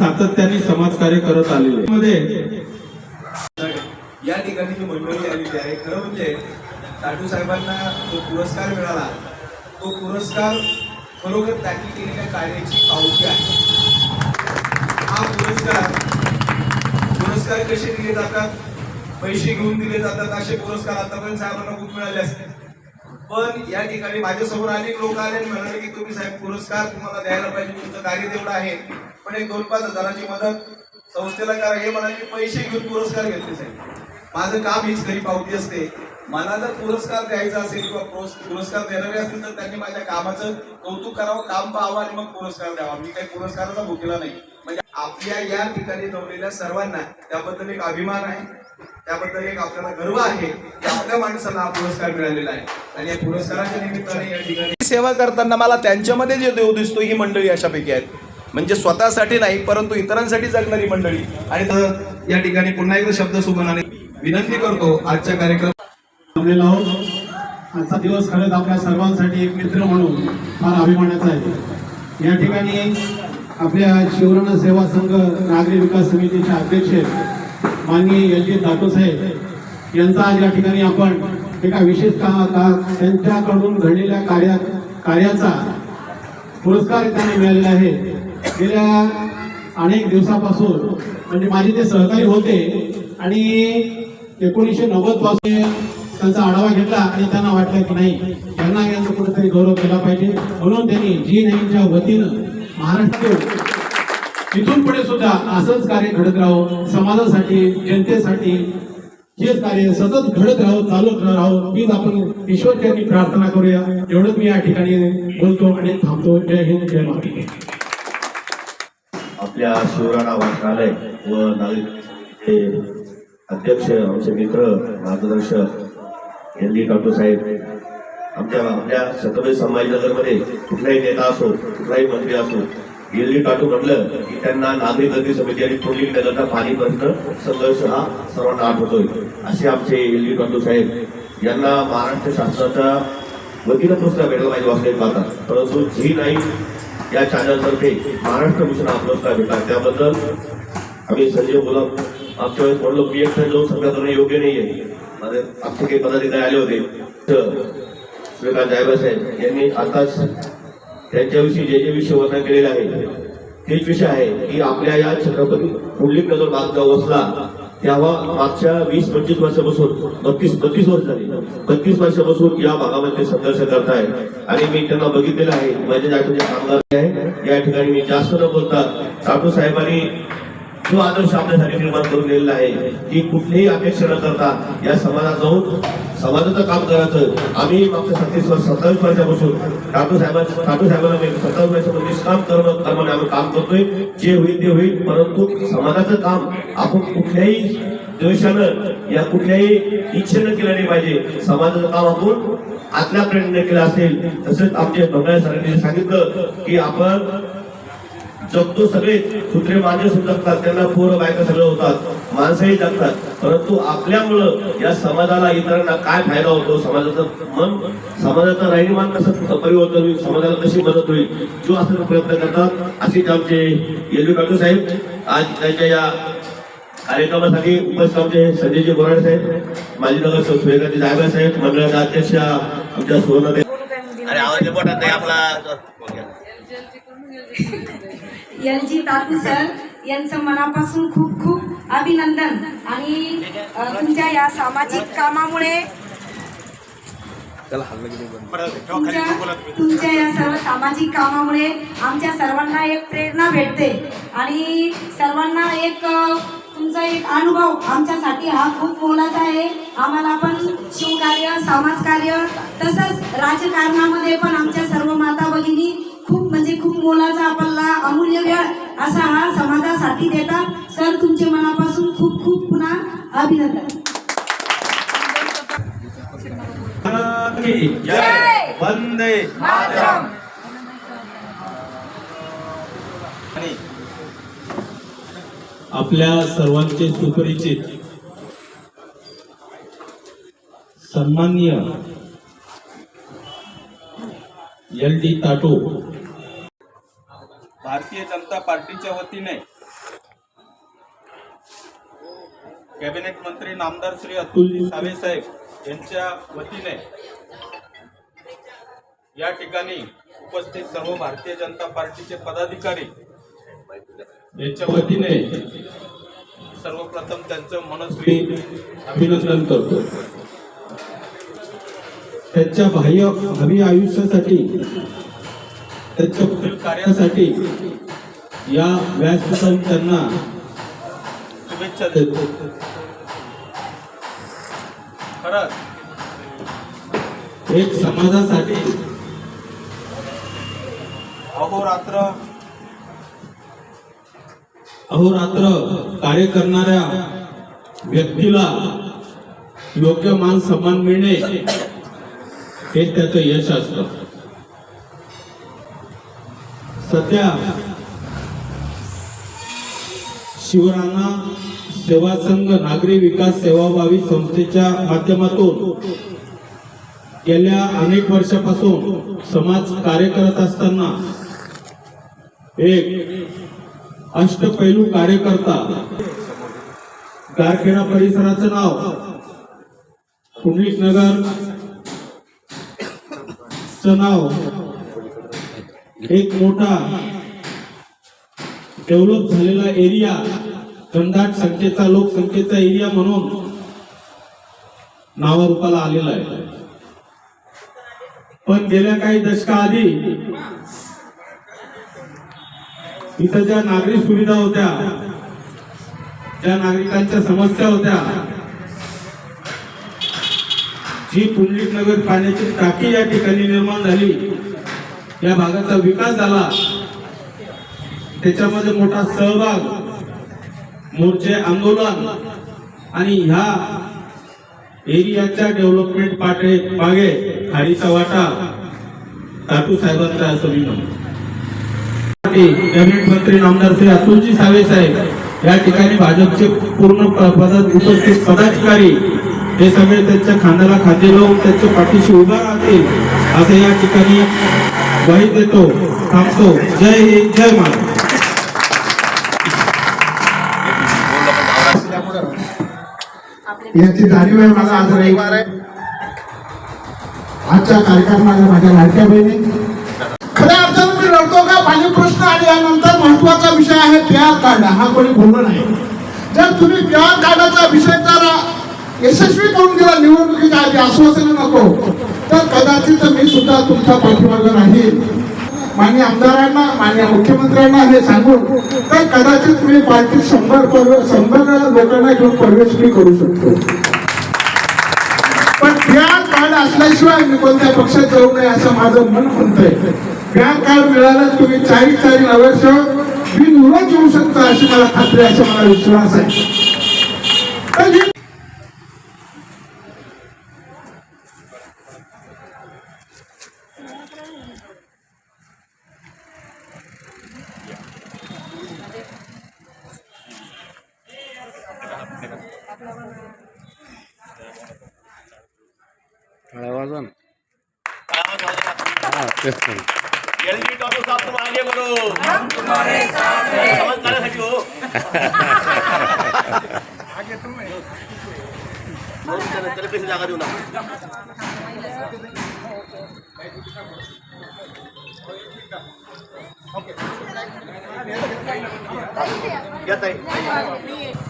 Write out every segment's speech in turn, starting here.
सातत्याने समाजकार्य करत आलेले. मध्ये या ठिकाणी जी मंडळी आलेली आहे खरं म्हणजे टाटू साहेबांना जो पुरस्कार मिळाला तो पुरस्कार खरोखर त्यांनी केलेल्या कार्याची पावती आहे. हा पुरस्कार पुरस्कार कसे दिले जातात? पैसे घेऊन दिले जातात असे पुरस्कार आतापर्यंत साहेबांना खूप मिळाले असतील. पण या ठिकाणी माझ्यासमोर अनेक लोक आले आणि म्हणाले की तुम्ही साहेब पुरस्कार तुम्हाला द्यायला पाहिजे तुमचं कार्य तेवढं आहे. पण एक दोन पाच हजाराची मदत संस्थेला करा. हे म्हणाले की पैसे घेऊन पुरस्कार घेतले साहेब. माझं काम हीच घरी पावती असते. मला जर पुरस्कार द्यायचा असेल किंवा पुरस्कार देणारे असतील तर त्यांनी माझ्या कामाचं कौतुक करावं काम पाहावं आणि मग पुरस्कार द्यावा. मी काही पुरस्काराचा भुकेला नाही. म्हणजे आपल्या या ठिकाणी जमलेल्या सर्वांना त्याबद्दल एक अभिमान आहे. त्याबद्दल एक आपल्याला गर्व आहे की आपल्या माणसाला हा पुरस्कार मिळालेला आहे. आणि या पुरस्काराच्या निमित्ताने या ठिकाणी सेवा करताना मला त्यांच्यामध्ये जे देव दिसतो ही मंडळी अशापैकी आहेत. म्हणजे स्वतःसाठी नाही परंतु इतरांसाठी जगणारी मंडळी. आणि तर या ठिकाणी पुन्हा एकदा शब्द सुमनाने विनंती करतो आजच्या कार्यक्रम आहोत. आजचा दिवस खरंच आपल्या सर्वांसाठी एक मित्र म्हणून फार अभिमानाचा आहे. या ठिकाणी आपल्या शिवरण सेवा संघ नागरी विकास समितीचे अध्यक्ष माननीय एल जी साहेब यांचा आज या ठिकाणी आपण एका विशेष त्यांच्याकडून घडलेल्या कार्या कार्याचा पुरस्कार त्यांना मिळालेला आहे. गेल्या अनेक दिवसापासून म्हणजे माझे ते सहकारी होते आणि एकोणीसशे नव्वदपासून त्यांचा आढावा घेतला आणि त्यांना वाटलं की नाही त्यांना यांचा कुठेतरी गौरव केला पाहिजे. म्हणून त्यांनी जी नाईनच्या वतीनं महाराष्ट्र इथून पुढे सुद्धा असंच कार्य घडत राहो समाजासाठी जनतेसाठी हेच कार्य सतत घडत राहो चालत राहो हीच आपण ईश्वरचरणी प्रार्थना करूया. एवढंच मी या ठिकाणी बोलतो आणि थांबतो. जय हिंद जय महाराष्ट्र. आपल्या शिवराणा वाचनालय व नागरिक अध्यक्ष आमचे मित्र मार्गदर्शक एल डी डॉक्टर साहेब आमच्या आपल्या छत्रपती संभाजीनगरमध्ये कुठलाही नेता असो कुठलाही मंत्री असो एल डी टाटू म्हटलं की त्यांना नागरी गर्दी समिती आणि तोंडी नगरचा पाणी संघर्ष हा सर्वांना आठवतोय. असे आमचे एल डी टाटू साहेब. यांना महाराष्ट्र शासनाच्या वतीनं पुरस्कार भेटला पाहिजे वाचले पाहतात परंतु झी नाही या चॅनलतर्फे महाराष्ट्र भूषण हा पुरस्कार भेटला. त्याबद्दल आम्ही संजय गुलाम आमच्या वेळेस म्हणलो पी एफ जाऊन सगळं करणं योग्य नाही आहे आमचे काही पदाधिकारी आले होते. श्रीकांत जायबा साहेब यांनी आताच त्यांच्याविषयी जे जे विषय वर्णन केलेले आहे तेच विषय आहे की आपल्या या छत्रपती पुंडलिक नगर भाग जेव्हा वसला तेव्हा मागच्या वीस पंचवीस वर्षापासून बत्तीस बत्तीस वर्ष झाली बत्तीस वर्षापासून या भागामध्ये संघर्ष करताय. आणि मी त्यांना बघितलेलं आहे माझ्या जागेचे कामगार आहे या ठिकाणी मी जास्त न बोलता साहेबांनी जो आदर्श आपल्यासाठी निर्माण करून दिलेला आहे की कुठलीही अपेक्षा न करता या समाजात जाऊन समाजाचं काम करायचं. आम्ही मागच्या सत्तीस वर्ष सत्तावीस वर्षापासून टाटू साहेबां टाटू साहेबांना म्हणजे सत्तावीस वर्षापासून निष्काम कर्म कर्माने आम्ही काम करतोय. जे होईल ते होईल परंतु समाजाचं काम आपण कुठल्याही द्वेषानं या कुठल्याही इच्छेनं केलं नाही पाहिजे. समाजाचं काम आपण आतल्या प्रेरणेने केलं असेल. तसेच आमचे बंगाळी सरांनी सांगितलं की आपण जगतो सगळे कुत्रे मांजर सुद्धा जगतात त्यांना पोरं बायका सगळं होतात माणसंही जगतात. परंतु आपल्यामुळं या समाजाला इतरांना काय फायदा होतो? समाजाचं मन समाजाचं राहणीमान कसं परिवर्तन होईल? समाजाला कशी मदत होईल? जो असं प्रयत्न करतात. असेच आमचे येलू डॉक्टर साहेब आज त्यांच्या या कार्यक्रमासाठी उपस्थित आमचे संजयजी बोराडे साहेब माजी नगर सुरेखाजी जायबा साहेब मंडळाचे अध्यक्ष आमच्या सुवर्णदेव अरे आवाज मोठा नाही आपला. एल जी तातू सर यांचं मनापासून खूप खूप अभिनंदन. आणि तुमच्या या सामाजिक कामामुळे तुमच्या तुमच्या या सर्व सामाजिक कामामुळे आमच्या सर्वांना एक प्रेरणा भेटते. आणि सर्वांना एक तुमचा एक अनुभव आमच्यासाठी हा खूप मोलाचा आहे. आम्हाला पण शिवकार्य समाजकार्य तसंच राजकारणामध्ये पण आमच्या सर्व माता भगिनी मोलाचा आपल्याला अमूल्य वेळ असा हा समाजासाठी देतात. सर तुमचे मनापासून खूप खूप पुन्हा अभिनंदन. जय! वंदे आपल्या सर्वांचे सुपरिचित सन्माननीय एल डी ताटो भारतीय जनता पार्टीच्या वतीने कॅबिनेट मंत्री नामदार श्री अतुलजी सावे साहेब यांच्या वतीने या ठिकाणी उपस्थित सर्व भारतीय जनता पार्टीचे पदाधिकारी यांच्या वतीने सर्वप्रथम त्यांचं मनस्वी अभिनंदन करतो. त्यांच्या बाह्य हवी आयुष्यासाठी त्यांच्या पुढील कार्यासाठी या व्यासपीठावर त्यांना शुभेच्छा देतो. खरंच एक समाजासाठी अहोरात्र अहोरात्र कार्य करणाऱ्या व्यक्तीला योग्य मान सन्मान मिळणे हे त्याचं यश असतं. सध्या शिवराणा सेवा संघ नागरी विकास सेवाभावी संस्थेच्या माध्यमातून गेल्या अनेक वर्षापासून समाज कार्य करत असताना एक अष्टपैलू कार्यकर्ता गारखेडा परिसराचं नाव पुंडलिक नगर च नाव एक मोठा डेव्हलप झालेला एरिया घनदाट संख्येचा लोकसंख्येचा एरिया म्हणून नावारूपाला आलेला आहे. पण गेल्या काही दशकाआधी इथं ज्या नागरिक सुविधा होत्या ज्या नागरिकांच्या समस्या होत्या जी पुंडलिक नगर पाण्याची टाकी या ठिकाणी निर्माण झाली या भागाचा विकास झाला. त्याच्यामध्ये मोठा सहभाग मोर्चे आंदोलन आणि ह्या एरियाच्या डेव्हलपमेंट पाठे मागे खाडीचा वाटा टाटू साहेबांचा असं मी कॅबिनेट मंत्री नामदार श्री अतुलजी सावे साहेब या ठिकाणी भाजपचे पूर्ण प- पदात उपस्थित पदाधिकारी हे सगळे त्यांच्या खांद्याला खांदे लावून त्यांच्या पाठीशी उभा राहतील असं या ठिकाणी ग्वाही देतो थांबतो. जय हिंद जय महाराज याची जाणीव आहे मला आज रविवार आहे. आजच्या कार्यक्रमाला माझ्या लाडक्या बहिणी. खऱ्या अर्थानं मी लढतो का? पाणी प्रश्न आणि यानंतर महत्त्वाचा विषय आहे प्यार काढा. हा कोणी बोललो नाही. जर तुम्ही प्यार कार्डाचा विषय जरा यशस्वी करून दिला निवडणुकीच्या आधी आश्वासन नको. तर कदाचित मी सुद्धा तुमच्या पाठीमागं राहील मान्य आमदारांना मान्य मुख्यमंत्र्यांना हे सांगून तर कदाचित मी पार्टीत शंभर शंभर लोकांना घेऊन प्रवेश मी करू शकतो. पण पॅन कार्ड असल्याशिवाय मी कोणत्या पक्षात जाऊ नये असं माझं मन म्हणतंय. पॅन कार्ड मिळालं तुम्ही चाळीस चाळीस चारी मी निवडून येऊ शकता अशी मला खात्री असा मला विश्वास आहे. तर ही एलजी टॉटो साहब तुम आगे बढ़ो समाज कार्यासाठी हो म्हणून त्याला त्याला पैसे जागा देऊ ना. या ताई. आपला हात टाकू दे. व्हिडिओ घे रे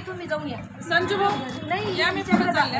तुम्ही जाऊन या. संजू भाऊ नाही या मी चालले.